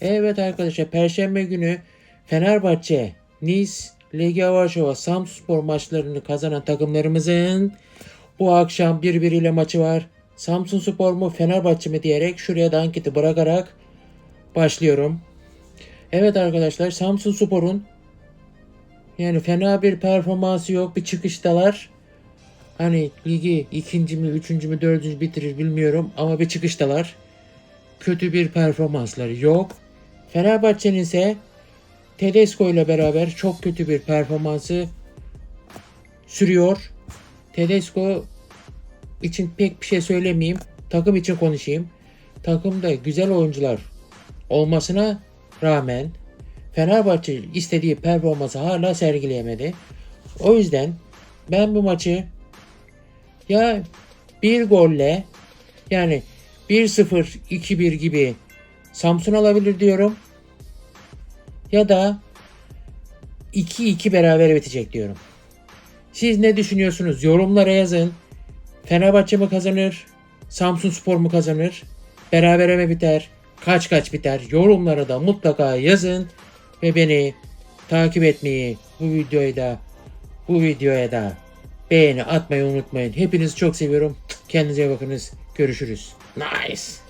Evet arkadaşlar Perşembe günü Fenerbahçe, Nice, Legia Varşova, Samsunspor maçlarını kazanan takımlarımızın bu akşam birbiriyle maçı var. Samsunspor mu Fenerbahçe mi diyerek şuraya da anketi bırakarak başlıyorum. Evet arkadaşlar Samsunspor'un yani fena bir performansı yok. Bir çıkıştalar. Hani ligi ikinci mi, üçüncü mü, dördüncü bitirir bilmiyorum ama bir çıkıştalar. Kötü bir performansları yok. Fenerbahçe'nin ise Tedesco ile beraber çok kötü bir performansı sürüyor. Tedesco için pek bir şey söylemeyeyim. Takım için konuşayım. Takımda güzel oyuncular olmasına rağmen Fenerbahçe istediği performansı hala sergileyemedi. O yüzden ben bu maçı ya bir golle yani 1-0 2-1 gibi Samsun alabilir diyorum. Ya da 2-2 beraber bitecek diyorum. Siz ne düşünüyorsunuz? Yorumlara yazın. Fenerbahçe mi kazanır? Samsun Spor mu kazanır? Berabere mi biter? Kaç kaç biter? Yorumlara da mutlaka yazın ve beni takip etmeyi bu videoyu da bu videoya da beğeni atmayı unutmayın. Hepinizi çok seviyorum. Kendinize bakınız. Görüşürüz. Nice.